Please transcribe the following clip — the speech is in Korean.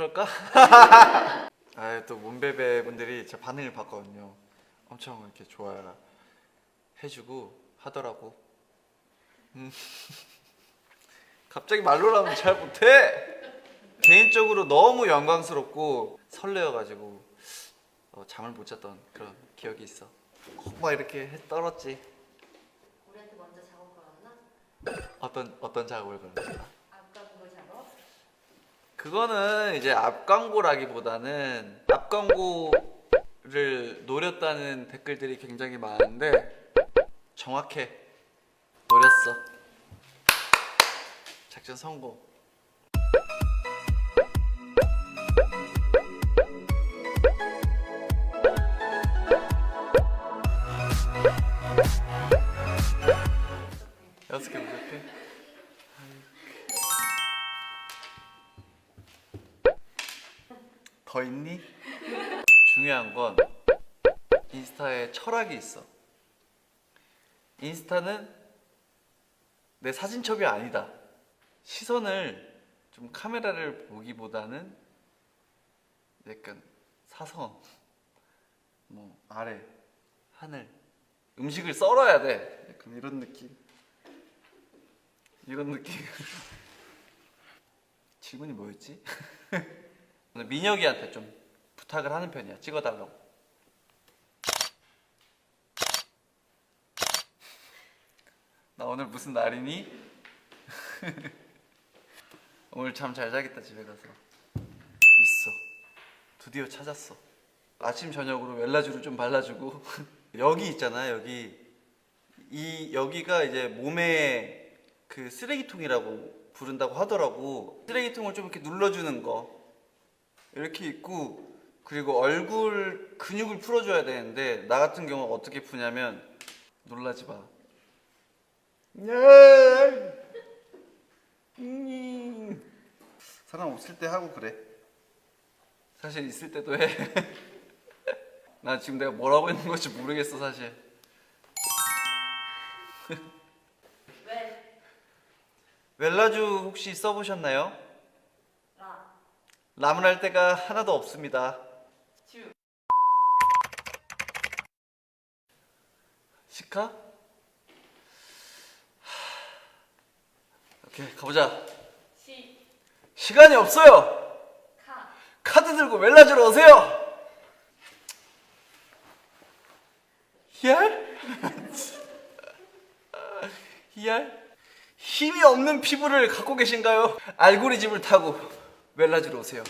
그럴까? 아또 문베베 분들이 제 반응을 봤거든요. 엄청 이렇게 좋아 해주고 하더라고. 음. 갑자기 말로 나오면 잘 못해. 개인적으로 너무 영광스럽고 설레어가지고 어, 잠을 못 잤던 그런 기억이 있어. 어, 막 이렇게 해 떨었지. 우리한테 먼저 작업 걸었나? 어떤 어떤 작업을 걸었어? 그거는 이제 앞 광고라기보다는 앞 광고를 노렸다는 댓글들이 굉장히 많은데 정확해. 노렸어. 작전 성공. 여섯 개 부족해? 더 있니? 중요한 건 인스타에 철학이 있어. 인스타는 내 사진첩이 아니다. 시선을 좀 카메라를 보기보다는 약간 사선, 뭐 아래, 하늘, 음식을 썰어야 돼. 약간 이런 느낌. 이런 느낌. 질문이 뭐였지? 민혁이한테 좀 부탁을 하는 편이야. 찍어달라고. 나 오늘 무슨 날이니? 오늘 잠 잘 자겠다 집에 가서. 있어. 드디어 찾았어. 아침 저녁으로 웰라주를 좀 발라주고 여기 있잖아 여기 이 여기가 이제 몸에 그 쓰레기통이라고 부른다고 하더라고 쓰레기통을 좀 이렇게 눌러주는 거 이렇게 있고 그리고 얼굴 근육을 풀어줘야 되는데 나 같은 경우 어떻게 푸냐면 놀라지 마. 사람 없을 때 하고 그래. 사실 있을 때도 해. 나 지금 내가 뭐라고 했는 건지 모르겠어 사실. 왜? 웰라주 혹시 써보셨나요? 라. 람을 할 때가 하나도 없습니다. 주. 시카? 하... 오케이 가보자. 시. 시간이 없어요. 카. 카드 들고 웰라주로 오세요. 히알? 히알? 힘이 없는 피부를 갖고 계신가요? 알고리즘을 타고 웰라주로 오세요.